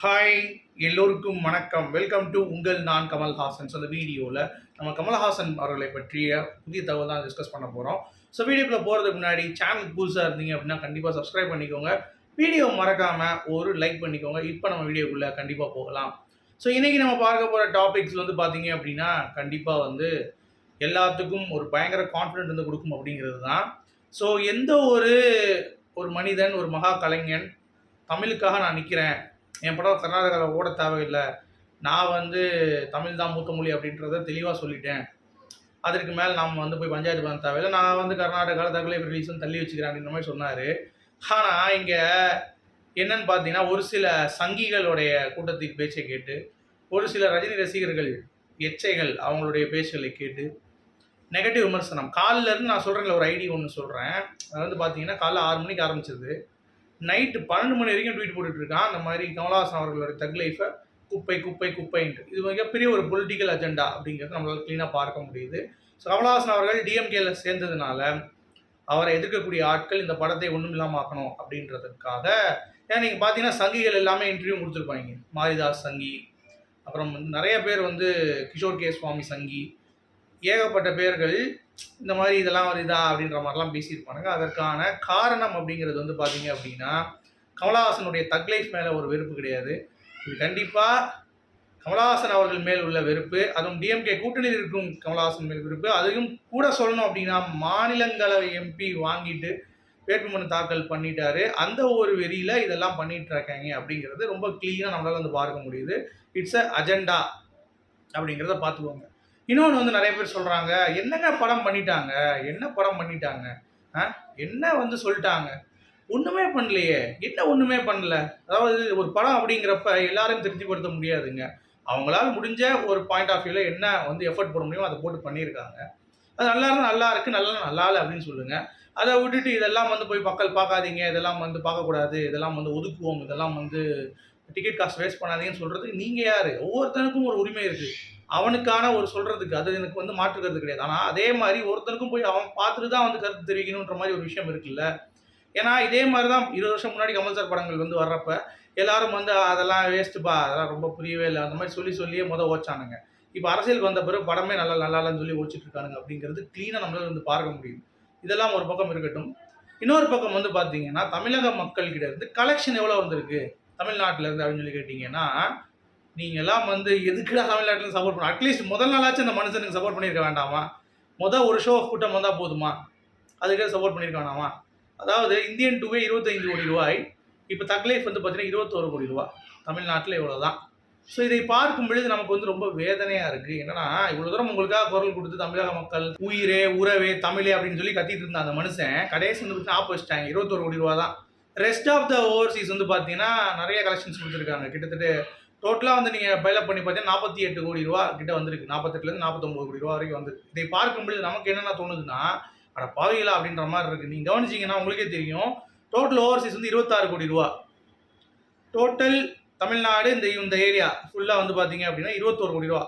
Hi எல்லோருக்கும் வணக்கம். Welcome to உங்கள் நான் கமல்ஹாசன். ஸோ இந்த வீடியோவில் நம்ம கமல்ஹாசன் அவர்களை பற்றிய புதிய தகவல் தான் டிஸ்கஸ் பண்ண போகிறோம் ஸோ வீடியோக்குள்ள போகிறதுக்கு முன்னாடி சேனல் புதுசாக இருந்தீங்க அப்படின்னா கண்டிப்பாக சப்ஸ்கிரைப் பண்ணிக்கோங்க. வீடியோ மறக்காமல் ஒரு லைக் பண்ணிக்கோங்க. இப்போ நம்ம வீடியோக்குள்ளே கண்டிப்பாக போகலாம். ஸோ இன்றைக்கி நம்ம பார்க்க போகிற டாபிக்ஸ் வந்து பார்த்தீங்க அப்படின்னா கண்டிப்பாக வந்து எல்லாத்துக்கும் ஒரு பயங்கர கான்ஃபிடென்ட் வந்து கொடுக்கும் அப்படிங்கிறது தான். ஸோ எந்த ஒரு ஒரு மனிதன் ஒரு மகா கலைஞன் தமிழுக்காக நான் நிற்கிறேன் என் படம் கர்நாடகாவில் ஓட தேவையில்லை. நான் வந்து தமிழ் தான் மூத்த மொழி அப்படின்றத தெளிவாக சொல்லிட்டேன். அதற்கு மேலே நாம் வந்து போய் பஞ்சாயத்து பண்ண தேவையில்லை. நான் வந்து கர்நாடகாவில் தகவலை ரிலீஸும் தள்ளி வச்சுக்கிறேன் அப்படின்ற மாதிரி சொன்னார். ஆனால் இங்கே என்னன்னு பார்த்தீங்கன்னா ஒரு சில சங்கிகளுடைய கூட்டத்தின் பேச்சை கேட்டு ஒரு சில ரஜினி ரசிகர்கள் எச்சைகள் அவங்களுடைய பேச்சுகளை கேட்டு நெகட்டிவ் விமர்சனம். காலிலேருந்து நான் சொல்கிறேன்ல ஒரு ஐடி ஒன்று சொல்கிறேன் அது வந்து பார்த்தீங்கன்னா காலைல ஆறு மணிக்கு ஆரம்பிச்சது நைட்டு பன்னெண்டு மணி வரைக்கும் ட்வீட் போட்டுட்டு இருக்கான் அந்த மாதிரி கமலஹாசன் அவர்களோட தக் லைஃபை குப்பை குப்பை குப்பைன்ட்டு. இது மிகப்பெரிய ஒரு பொலிட்டிக்கல் அஜெண்டா அப்படிங்கிறது நம்மளால் க்ளீனாக பார்க்க முடியுது. ஸோ கமலஹாசன் அவர்கள் டிஎம்கேல சேர்ந்ததுனால அவரை எதிர்க்கக்கூடிய ஆட்கள் இந்த படத்தை ஒன்றும் இல்லாமல் ஆக்கணும் அப்படின்றதுக்காக ஏன்னா நீங்கள் பார்த்தீங்கன்னா சங்கிகள் எல்லாமே இன்டர்வியூ கொடுத்துருப்பாங்க. மாரிதாஸ் சங்கி அப்புறம் வந்து நிறைய பேர் வந்து கிஷோர் கே. சுவாமி சங்கி ஏகப்பட்ட பேர்கள் இந்த மாதிரி இதெல்லாம் வருதா அப்படின்ற மாதிரிலாம் பேசியிருப்பானுங்க. அதற்கான காரணம் அப்படிங்கிறது வந்து பார்த்தீங்க அப்படின்னா கமலஹாசனுடைய தக் லைஃப் மேலே ஒரு வெறுப்பு கிடையாது. இது கண்டிப்பாக கமலஹாசன் அவர்கள் மேல் உள்ள வெறுப்பு. அதுவும் டிஎம்கே கூட்டணியில் இருக்கும் கமலஹாசன் மேல் வெறுப்பு. அதையும் கூட சொல்லணும் அப்படின்னா மாநிலங்களவை எம்பி வாங்கிட்டு வேட்புமனு தாக்கல் பண்ணிட்டாரு. அந்த ஒரு வெறியில் இதெல்லாம் பண்ணிட்டு இருக்காங்க அப்படிங்கிறது ரொம்ப கிளீனாக நம்மளால் வந்து பார்க்க முடியுது. இட்ஸ் அ அஜெண்டா அப்படிங்கிறத பார்த்துக்கோங்க. இன்னொன்று வந்து நிறைய பேர் சொல்கிறாங்க என்னங்க படம் பண்ணிட்டாங்க? என்ன படம் பண்ணிட்டாங்க? ஆ? என்ன வந்து சொல்லிட்டாங்க? ஒன்றுமே பண்ணலையே. என்ன ஒன்றுமே பண்ணல? அதாவது ஒரு படம் அப்படிங்கிறப்ப எல்லாரும் திருப்திப்படுத்த முடியாதுங்க. அவங்களால முடிஞ்ச ஒரு பாயிண்ட் ஆஃப் வியூவில் என்ன வந்து எஃபர்ட் போட முடியுமோ அதை போட்டு பண்ணியிருக்காங்க. அது நல்லா இருந்தால் நல்லா இருக்குது நல்லா நல்லா இல்லை அப்படின்னு சொல்லுங்க. அதை விட்டுட்டு இதெல்லாம் வந்து போய் மக்கள் பார்க்காதீங்க இதெல்லாம் வந்து பார்க்கக்கூடாது இதெல்லாம் வந்து ஒதுக்குவோம் இதெல்லாம் வந்து டிக்கெட் காசு வேஸ்ட் பண்ணாதீங்கன்னு சொல்கிறதுக்கு நீங்கள் யார்? ஒவ்வொருத்தனுக்கும் ஒரு உரிமை இருக்குது அவனுக்கான ஒரு சொல்கிறதுக்கு அது எனக்கு வந்து மாற்றுக்கிறது கிடையாது. ஆனால் அதே மாதிரி ஒருத்தனுக்கும் போய் அவன் பார்த்துட்டு தான் வந்து கருத்து தெரிவிக்கணுன்ற மாதிரி ஒரு விஷயம் இருக்குல்ல. ஏன்னா இதே மாதிரி தான் இருபது வருஷம் முன்னாடி கமல் சார் படங்கள் வந்து வர்றப்ப எல்லாரும் வந்து அதெல்லாம் வேஸ்ட்டுப்பா அதெல்லாம் ரொம்ப புரியவே இல்லை. அந்த மாதிரி சொல்லி சொல்லியே முத ஓச்சானுங்க. இப்போ அரசியல் வந்த பிறகு படமே நல்லா நல்லா இல்லைன்னு சொல்லி ஓடிச்சிட்டு இருக்கானுங்க அப்படிங்கிறது க்ளீனாக நம்மளால வந்து பார்க்க முடியும் இதெல்லாம் ஒரு பக்கம் இருக்கட்டும். இன்னொரு பக்கம் வந்து பார்த்தீங்கன்னா தமிழக மக்கள்கிட்ட இருந்து கலெக்ஷன் எவ்வளோ வந்திருக்கு? தமிழ்நாட்டில் இருந்து அப்படின்னு சொல்லி கேட்டிங்கன்னா நீங்கள் எல்லாம் வந்து எதுக்குடா தமிழ்நாட்டில் சப்போர்ட் பண்ண அட்லீஸ்ட் முதல் நாளாச்சும் அந்த மனுஷனுக்கு சப்போர்ட் பண்ணியிருக்க வேண்டாமா? மொதல் ஒரு ஷோ கூட்டம் வந்தால் போதுமா? அதுக்கே சப்போர்ட் பண்ணியிருக்க வேண்டாமா அதாவது இந்தியன் டூவே இருபத்தஞ்சு கோடி ரூபாய். இப்போ தக்லைஃப் வந்து பார்த்தீங்கன்னா இருபத்தோரு கோடி ரூபா. தமிழ்நாட்டில் இவ்வளோ தான் ஸோ இதை பார்க்கும் பொழுது நமக்கு வந்து ரொம்ப வேதனையாக இருக்குது என்னன்னா இவ்வளோ தூரம் உங்களுக்காக குரல் கொடுத்து தமிழக மக்கள் உயிரே உறவே தமிழே அப்படின்னு சொல்லி கத்திட்டு இருந்த அந்த மனுஷன் கடைசி வந்து பார்த்தீங்கன்னா ஆப் வச்சிட்டாங்க. இருபத்தோரு கோடி ரூபா தான் ரெஸ்ட் ஆஃப் த ஓவர்சீஸ் வந்து பார்த்தீங்கன்னா நிறைய கலெக்ஷன்ஸ் கொடுத்துருக்காங்க. கிட்டத்தட்ட டோட்டலாக வந்து நீங்கள் பைலப் பண்ணி பார்த்தீங்கன்னா நாற்பத்தி எட்டு கோடி ரூபா கிட்ட வந்திருக்கு. நாற்பத்தெட்டுலேருந்து நாற்பத்தொம்பது கோடி ரூபா வரைக்கும் வந்து இதை பார்க்கும் பொழுது நமக்கு என்னென்ன தோணுதுன்னா அட பாவிகளா அப்படின்ற மாதிரி இருக்குது நீங்கள் கவனிச்சிங்கன்னா உங்களுக்கே தெரியும். டோட்டல் ஓவர்சீஸ் வந்து இருபத்தாறு கோடி ரூபா. டோட்டல் தமிழ்நாடு இந்த இந்த ஏரியா ஃபுல்லாக வந்து பார்த்தீங்க அப்படின்னா இருபத்தோரு கோடி ரூபா.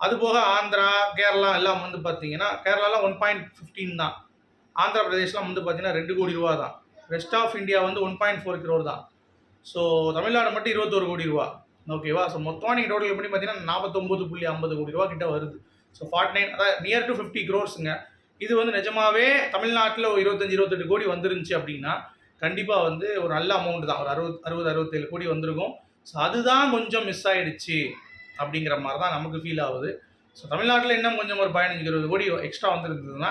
அது போக ஆந்திரா கேரளா எல்லாம் வந்து பார்த்தீங்கன்னா கேரளாலாம் ஒன் பாயிண்ட் ஃபிஃப்டீன் தான். ஆந்திர பிரதேஷ்லாம் வந்து பார்த்தீங்கன்னா ரெண்டு கோடி ரூபா தான். ரெஸ்ட் ஆஃப் இந்தியா வந்து ஒன் பாயிண்ட் ஃபோர் கிரோர் தான். ஸோ தமிழ்நாடு மட்டும் இருபத்தோரு கோடி ரூபா. ஓகேவா ஸோ மொத்தமாக நீங்கள் டோட்டல் பண்ணி பார்த்தீங்கன்னா நாற்பத்தொம்பது புள்ளி ஐம்பது கோடி ரூபா கிட்ட வருது. ஸோ ஃபார்ட்டி நைன் அதாவது நியர் டு ஃபிஃப்டி க்ரோர்ஸுங்க இது வந்து நிஜமாவே தமிழ்நாட்டில் ஒரு இருபத்தஞ்சி இருபத்தெட்டு கோடி வந்துருந்துச்சு அப்படின்னா கண்டிப்பாக வந்து ஒரு நல்ல அமௌண்ட் தான். ஒரு அறுபது அறுபது அறுபத்தேழு கோடி வந்திருக்கும். ஸோ அதுதான் கொஞ்சம் மிஸ் ஆகிடுச்சு அப்படிங்கிற மாதிரி தான் நமக்கு ஃபீல் ஆகுது. ஸோ தமிழ்நாட்டில் இன்னும் கொஞ்சம் ஒரு பதினஞ்சு இருபது கோடி எக்ஸ்ட்ரா வந்திருந்ததுன்னா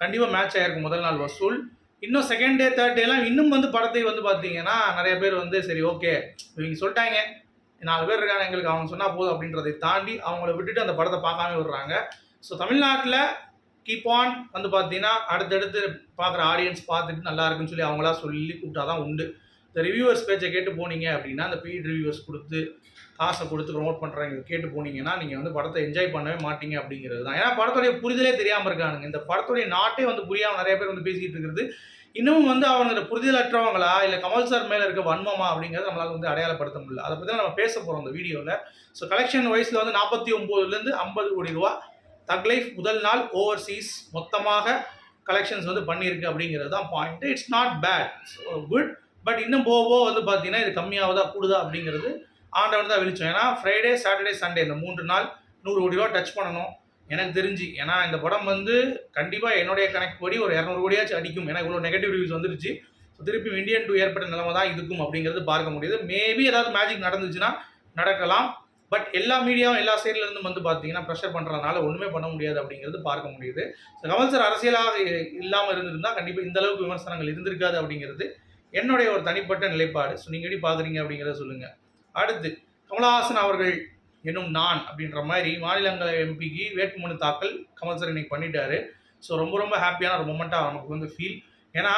கண்டிப்பாக மேட்ச் ஆகிருக்கும் முதல் நாள் வசூல். இன்னும் செகண்ட் டே தேர்ட் டேலாம் இன்னும் வந்து படத்தை வந்து பார்த்தீங்கன்னா நிறைய பேர் வந்து சரி ஓகே இவங்க சொல்லிட்டாங்க. நாலு பேர் இருக்காங்க எங்களுக்கு அவங்க சொன்னால் போதும் அப்படின்றதை தாண்டி அவங்கள விட்டுட்டு அந்த படத்தை பார்க்காம விடுறாங்க. ஸோ தமிழ்நாட்டில் கீப் ஆன் வந்து பார்த்தீங்கன்னா அடுத்தடுத்து பார்க்குற ஆடியன்ஸ் பார்த்துட்டு நல்லா இருக்குன்னு சொல்லி அவங்களா சொல்லி கூப்பிட்டா தான் உண்டு. இந்த ரிவ்யூவர்ஸ் பேச்சை கேட்டு போனீங்க அப்படின்னா அந்த பெய்ட் ரிவ்யூவர்ஸ் கொடுத்து காசை கொடுத்து ப்ரொமோட் பண்ணுறாங்க கேட்டு போனீங்கன்னா நீங்கள் வந்து படத்தை என்ஜாய் பண்ணவே மாட்டீங்க அப்படிங்கிறது தான். ஏன்னா படத்துடைய புரிதலே தெரியாமல் இருக்கானுங்க. இந்த படத்துடைய நாட்டே வந்து புரியாமல் நிறைய பேர் வந்து பேசிக்கிட்டு இருக்கிறது. இன்னமும் வந்து அவங்களோட புரிதலற்றவங்களா இல்லை கமல் சார் மேலே இருக்க வன்மமா அப்படிங்கிறத நம்மளால் வந்து அடையாளப்படுத்த முடியல. அதை பற்றி நம்ம பேச போகிறோம் இந்த வீடியோவில் ஸோ கலெக்ஷன் வைஸில் வந்து நாற்பத்தி ஒம்போதுலேருந்து ஐம்பது கோடி ரூபா தக் லைஃப் முதல் நாள் ஓவர்சீஸ் மொத்தமாக கலெக்ஷன்ஸ் வந்து பண்ணியிருக்கு அப்படிங்கிறது தான் point it's not bad good but இன்னும் போக போக வந்து பார்த்தீங்கன்னா இது கம்மியாகுதா கூடுதா அப்படிங்கிறது ஆண்டவன் தான் வெளிச்சம் ஏன்னா ஃப்ரைடே சாட்டர்டே சண்டே இந்த மூன்று நாள் நூறு கோடி ரூபா டச் பண்ணணும். எனக்கு தெரிஞ்சு ஏன்னா இந்த படம் வந்து கண்டிப்பாக என்னுடைய கணக்கு படி ஒரு இரநூறு கோடியாச்சும் அடிக்கும். ஏன்னா இவ்வளோ நெகட்டிவ் ரிவ்யூஸ் வந்துருச்சு. ஸோ திருப்பி இந்தியன் டூ ஏற்பட்ட நிலைமை தான் இதுக்கும் அப்படிங்கிறது பார்க்க முடியுது. மேபி ஏதாவது மேஜிக் நடந்துச்சுன்னா நடக்கலாம். பட் எல்லா மீடியாவும் எல்லா சைட்லேருந்தும் வந்து பார்த்தீங்கன்னா ப்ரெஷர் பண்ணுறதுனால ஒன்றுமே பண்ண முடியாது அப்படிங்கிறது பார்க்க முடியுது. ஸோ கமல் சார் அரசியலாக இல்லாமல் இருந்திருந்தால் கண்டிப்பாக இந்த அளவுக்கு விமர்சனங்கள் இருந்திருக்காது அப்படிங்கிறது என்னுடைய ஒரு தனிப்பட்ட நிலைப்பாடு. ஸோ நீங்கள் எப்படி பார்க்குறீங்க அப்படிங்கிறத சொல்லுங்கள் அடுத்து கமலஹாசன் அவர்கள் என்னும் நான் அப்படின்ற மாதிரி மாநிலங்களவை எம்பிக்கு வேட்புமனு தாக்கல் கமல் சார் இன்னைக்கு பண்ணிட்டாரு. ஸோ ரொம்ப ரொம்ப ஹாப்பியான ஒரு மொமெண்ட்டாக நமக்கு வந்து ஃபீல் ஏன்னா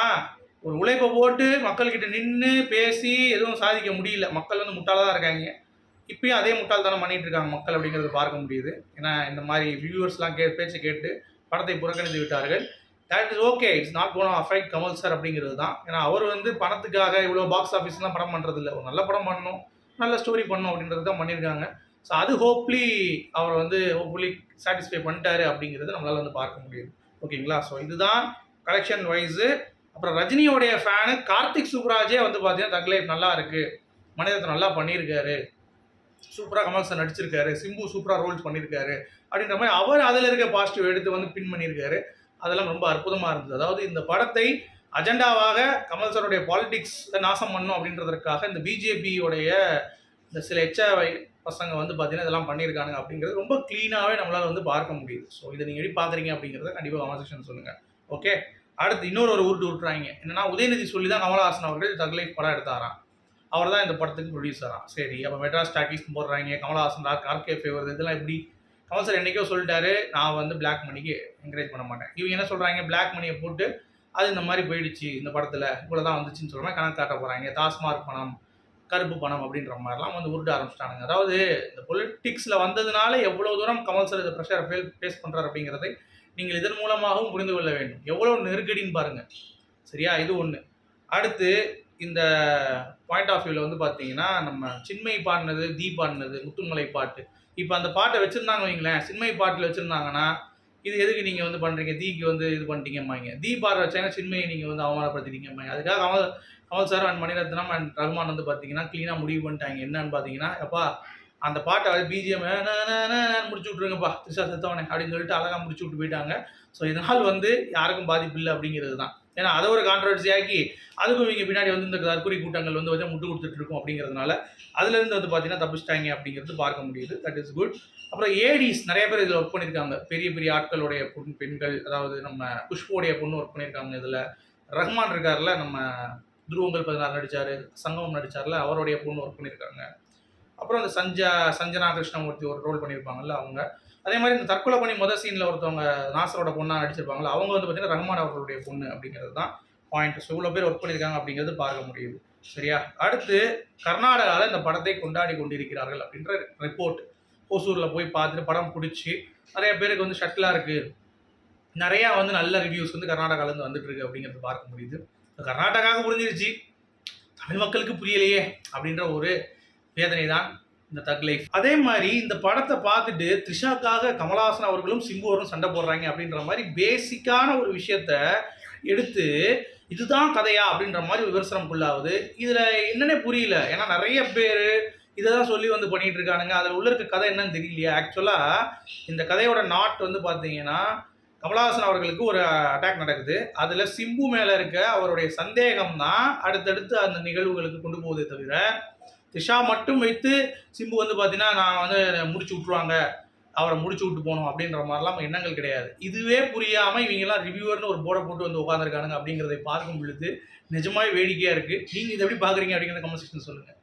ஒரு உழைப்பை போட்டு மக்கள்கிட்ட நின்று பேசி எதுவும் சாதிக்க முடியல. மக்கள் வந்து முட்டாளாக தான் இருக்காங்க. இப்பயும் அதே முட்டாள்தானம் பண்ணிட்டு இருக்காங்க மக்கள் அப்படிங்கிறத பார்க்க முடியுது. ஏன்னா இந்த மாதிரி வியூவர்ஸ்லாம் கே பேச்சு கேட்டு படத்தை புறக்கணித்து விட்டார்கள். That is okay it's not gonna affect Kamal sir அப்படிங்கிறது தான். ஏன்னா அவர் வந்து பணத்துக்காக இவ்வளோ பாக்ஸ் ஆஃபீஸ்லாம் படம் பண்ணுறதில்ல ஒரு நல்ல படம் பண்ணணும். நல்ல ஸ்டோரி பண்ணணும் அப்படின்றது தான் பண்ணியிருக்காங்க. ஸோ அது ஹோப்லி அவர் வந்து ஹோப்ஃபுல்லி சாட்டிஸ்ஃபை பண்ணிட்டாரு அப்படிங்கிறது நம்மளால் வந்து பார்க்க முடியுது. ஓகேங்களா? ஸோ இதுதான் கலெக்ஷன் வைஸு அப்புறம் ரஜினியோடைய ஃபேனு கார்த்திக் சுப்ராஜே வந்து பார்த்தீங்கன்னா தக் லைஃப் நல்லா இருக்குது மனிதத்தை நல்லா பண்ணியிருக்காரு. சூப்பராக கமல் சார் நடிச்சிருக்காரு. சிம்பு சூப்பராக ரோல்ஸ் பண்ணியிருக்காரு. அப்படின்ற மாதிரி அவர் அதில் இருக்க பாசிட்டிவ் எடுத்து வந்து பின் பண்ணியிருக்காரு. அதெல்லாம் ரொம்ப அற்புதமாக இருந்தது. அதாவது இந்த படத்தை அஜெண்டாவாக கமல் சாருடைய பாலிடிக்ஸ் நாசம் பண்ணும் அப்படின்றதற்காக இந்த பிஜேபியோடைய இந்த சில எச்ச பசங்க வந்து பார்த்தீங்கன்னா இதெல்லாம் பண்ணியிருக்காங்க அப்படிங்கிறது ரொம்ப க்ளீனாகவே நம்மளால் வந்து பார்க்க முடியுது. ஸோ இதை நீங்கள் எப்படி பார்க்குறீங்க அப்படிங்கிறத கண்டிப்பாக கமெண்ட் சொல்லுங்கள் ஓகே அடுத்து இன்னொரு ஒரு உருட்டு விட்டுறாங்க என்னன்னா உதயநிதி சொல்லி தான் கமலஹாசன் அவர்கள் தக்லைஃப் படம் எடுத்தாராம். அவர் தான் இந்த படத்துக்கு ப்ரொடியூசராக சரி அப்போ மெட்ராஸ் டாக்கிஸ் போடுறாங்க. கமலஹாசன் ராக் ஆர்கே ஃபேவர் இதெல்லாம் எப்படி? கமல் சார் என்றைக்கோ சொல்லிட்டாரு. நான் வந்து பிளாக் மணிக்கு என்கரேஜ் பண்ண மாட்டேன். இவங்க என்ன சொல்கிறாங்க பிளாக் மணியை போட்டு அது இந்த மாதிரி போயிடுச்சு இந்த படத்தில். இவ்வளோ தான் வந்துச்சுன்னு சொல்கிற கணக்கு காட்ட போகிறாங்க டாஸ்மார்க் பணம் கருப்பு பணம் அப்படின்ற மாதிரிலாம் வந்து உருட்ட ஆரம்பிச்சிட்டானுங்க. அதாவது இந்த பொலிட்டிக்ஸில் வந்ததுனால எவ்வளோ தூரம் கமல் சார் இந்த ப்ரெஷரை ஃபேல் ஃபேஸ் பண்ணுறாரு அப்படிங்கிறதை நீங்கள் இதன் மூலமாகவும் புரிந்து கொள்ள வேண்டும். எவ்வளோ நெருக்கடின்னு பாருங்கள் சரியா? இது ஒன்று அடுத்து இந்த பாயிண்ட் ஆஃப் வியூவில் வந்து பார்த்தீங்கன்னா நம்ம சின்மை பாடினது தீ பாடினது முத்துமலை பாட்டு. இப்போ அந்த பாட்டை வச்சுருந்தாங்க வைங்களேன். சின்மை பாட்டில் வச்சுருந்தாங்கன்னா இது எதுக்கு நீங்கள் வந்து பண்ணுறீங்க தீக்கு வந்து இது பண்ணிட்டீங்கம்மாங்க தீ பாடுற வச்சாங்கன்னா சின்மையை நீங்கள் வந்து அவமானப்படுத்திட்டீங்கம்மாங்க அதுக்காக Kamal Kamal sir and Mani Ratnam and Rahman வந்து பார்த்தீங்கன்னா க்ளீனாக முடிவு பண்ணிட்டாங்க. என்னன்னு பார்த்தீங்கன்னா எப்பா அந்த பாட்டை வந்து பிஜிஎம் முடிச்சு விட்ருங்கப்பா திருஷா செத்தவனே அப்படின்னு சொல்லிட்டு அழகாக முடிச்சு விட்டு போயிட்டாங்க. ஸோ இதனால் வந்து யாருக்கும் பாதிப்பு இல்லை அப்படிங்கிறது தான். ஏன்னா அதை ஒரு கான்ட்ரவர்சி ஆக்கி அதுக்கும் இவங்க பின்னாடி வந்து இந்த தற்கொலை கூட்டங்கள் வந்து வந்து முட்டு கொடுத்துட்டு இருக்கும் அப்படிங்கிறதுனால அதுலேருந்து வந்து பார்த்தீங்கன்னா தப்பிச்சிட்டாங்க அப்படிங்கிறது பார்க்க முடியுது. தட் இஸ் குட் அப்புறம் ஏடிஸ் நிறைய பேர் இதில் ஒர்க் பண்ணியிருக்காங்க. பெரிய பெரிய ஆட்களுடைய பொன் பெண்கள் அதாவது நம்ம குஷ்போடைய பொண்ணு ஒர்க் பண்ணியிருக்காங்க இதில். ரஹ்மான் இருக்கார்ல நம்ம துருவங்கள் பதினாறு நடித்தார் சங்கமம் நடித்தார்ல அவருடைய பொண்ணு ஒர்க் பண்ணியிருக்காங்க. அப்புறம் அந்த சஞ்சா சஞ்சனா கிருஷ்ணமூர்த்தி ஒரு ரோல் பண்ணியிருப்பாங்கல்ல அவங்க. அதே மாதிரி இந்த தற்கொலை பண்ணி முதல் சீனில் ஒருத்தவங்க நாசரோட பொண்ணாக நடிச்சிருப்பாங்களா அவங்க வந்து பார்த்தீங்கன்னா ரஹ்மான் அவர்களுடைய பொண்ணு அப்படிங்கிறது தான் பாயிண்ட் ஸோ இவ்வளோ பேர் ஒர்க் பண்ணியிருக்காங்க அப்படிங்கிறது பார்க்க முடியுது. சரியா? அடுத்து கர்நாடகாவில் இந்த படத்தை கொண்டாடி கொண்டிருக்கிறார்கள் அப்படின்ற ரிப்போர்ட் ஓசூரில் போய் பார்த்துட்டு படம் பிடிச்சி நிறைய பேருக்கு வந்து ஷட்டிலாக இருக்குது நிறையா வந்து நல்ல ரிவ்யூஸ் வந்து கர்நாடகாவிலேருந்து வந்துட்டுருக்கு அப்படிங்கிறது பார்க்க முடியுது. கர்நாடகாவுக்கு புரிஞ்சிருச்சு. தமிழ் மக்களுக்கு புரியலையே அப்படின்ற ஒரு வேதனை தான் இந்த தக் லைஃப் அதே மாதிரி இந்த படத்தை பார்த்துட்டு த்ரிஷாக்காக கமலஹாசன் அவர்களும் சிம்பு சண்டை போடுறாங்க அப்படின்ற மாதிரி பேசிக்கான ஒரு விஷயத்த எடுத்து இதுதான் கதையா அப்படின்ற மாதிரி விமர்சனம்குள்ளாகுது இதில் என்னன்னே புரியல. ஏன்னா நிறைய பேர் இதை தான் சொல்லி வந்து பண்ணிட்டு இருக்கானுங்க. அதில் உள்ள இருக்க கதை என்னன்னு தெரியலையா. ஆக்சுவலாக இந்த கதையோட நாட் வந்து பார்த்தீங்கன்னா கமலஹாசன் அவர்களுக்கு ஒரு அட்டாக் நடக்குது. அதில் சிம்பு மேலே இருக்க அவருடைய சந்தேகம் தான் அடுத்தடுத்து அந்த நிகழ்வுகளுக்கு கொண்டு போகுதே தவிர திஷா மட்டும் வைத்து சிம்பு வந்து பார்த்தீங்கன்னா நான் வந்து முடிச்சு விட்ருவாங்க அவரை முடிச்சு விட்டு போகணும் அப்படின்ற மாதிரிலாம் எண்ணங்கள் கிடையாது. இதுவே புரியாமல் இவங்கெல்லாம் ரிவ்யூவர்னு ஒரு போர்டை போட்டு வந்து உட்காந்துருக்கானுங்க அப்படிங்கிறதை பார்க்கும் பொழுது நிஜமாவே வேடிக்கையாக இருக்குது நீங்கள் இதை எப்படி பார்க்குறீங்க அப்படிங்கிறத கமெண்ட் செக்ஷன் சொல்லுங்கள்